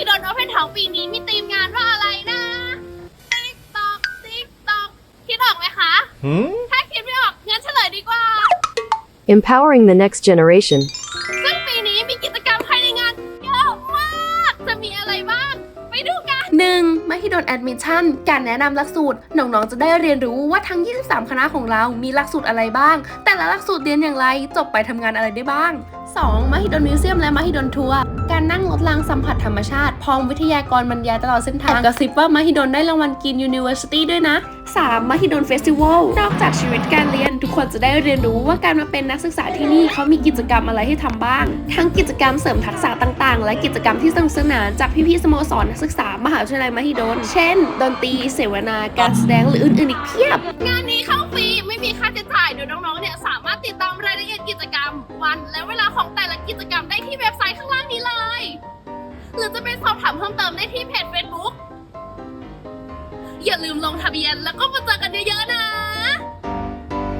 ฮิดนโอเพนเฮาปีนี้มีธีมงานว่าอะไรนะติ๊กตอกติ๊กตอกคิดออกไหมคะ Hmm? ถ้าคิดไม่ออกงั้นเฉลยดีกว่า Empowering the next generation. ซึ่งปีนี้มีกิจกรรมภายในงานเยอะมาก จะมีอะไรบ้าง ไปดูกัน 1. มหิดลแอดมิชชั่น การแนะนำหลักสูตร น้องๆ จะได้เรียนรู้ว่าทั้ง 23 คณะของเรามีหลักสูตรอะไรบ้าง แต่ละหลักสูตรเรียนอย่างไร จบไปทำงานอะไรได้บ้าง 2. มหิดลมิวเซียมและมหิดลทัวร์ การนั่งรถรางสัมผัสธรรมชาติ พร้อมวิทยากรบรรยายตลอดเส้นทางกระซิบว่ามหิดลได้รางวัลกิน University ด้วยนะ 3. มหิดลเฟสติวัลนอกจากชีวิตการเรียน ทุกคนจะได้เรียนรู้ว่าการมาเป็นนักศึกษาที่นี่เขามีกิจกรรมอะไรให้ทำบ้าง ทั้งกิจกรรมเสริมทักษะต่างๆ และกิจกรรมที่สนุกสนานจากพี่ๆสโมสรนักศึกษามหาวิทยาลัยมหิดล เช่น ดนตรี เสวนา การแสดงหรืออื่นๆอีกเพียบ งานนี้เข้าฟรี ไม่มีค่าใช้จ่าย โดยน้องๆ เนี่ยสามารถติดตามรายละเอียดกิจกรรมวันและเวลา รือจะไปสอบถามเพิ่มเติมได้ที่เพจ Facebook อย่าลืมลงทะเบียนแล้วก็มาเจอกันเยอะๆนะ